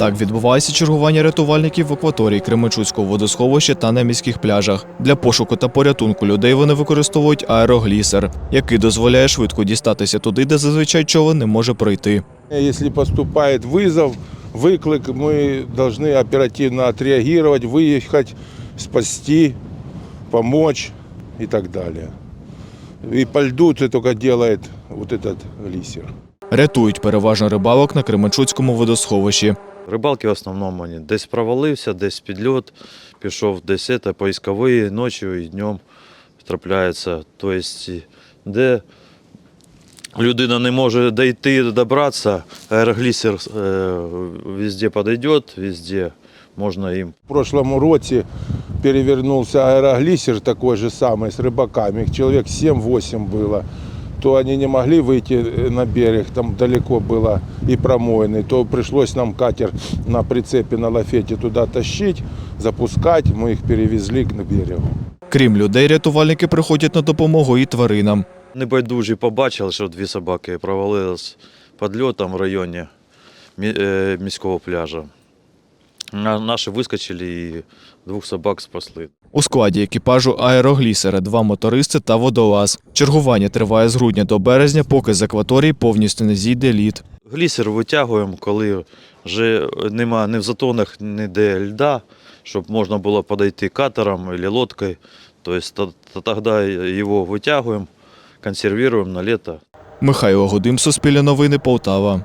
Так відбувається чергування рятувальників в акваторії Кременчуцького водосховища та на міських пляжах. Для пошуку та порятунку людей вони використовують аероглісер, який дозволяє швидко дістатися туди, де зазвичай човен не може пройти. Если поступает вызов, выклик, мы должны оперативно отреагировать, выехать, спасти, помочь и так далее. И по льду это только делает вот этот глиссер. Рятують переважно рибалок на Кременчуцькому водосховищі. Рибалки в основному вони десь провалився, десь підльот, пішов десь це, поискові ночі і днем трапляється. Тобто, де людина не може дійти, добратися, аероглісер е, везде підійде, везде можна їм В прошлом році перевернулся аэроглиссер такой же самый с рыбаками, их человек 7-8 было. То они не могли выйти э, на берег, там далеко было и промоины, то пришлось нам катер на прицепе на лафете туда тащить, запускать, мы их перевезли к берегу. Крім людей, рятувальники приходять на допомогу і тваринам. Небайдужі побачили, що дві собаки провалились під льотом в районі мі- е, міського пляжу. На- Наші вискочили і двох собак спасли. У складі екіпажу аероглісера два мотористи та водолаз. Чергування триває з грудня до березня, поки з акваторії повністю не зійде лід. Глісер витягуємо, коли вже нема ні в затонах ніде льда, щоб можна було подойти катером або лодкою. Тобто т- тоді його витягуємо, консервуємо на літо. Михайло Гудим, Суспільне новини, Полтава.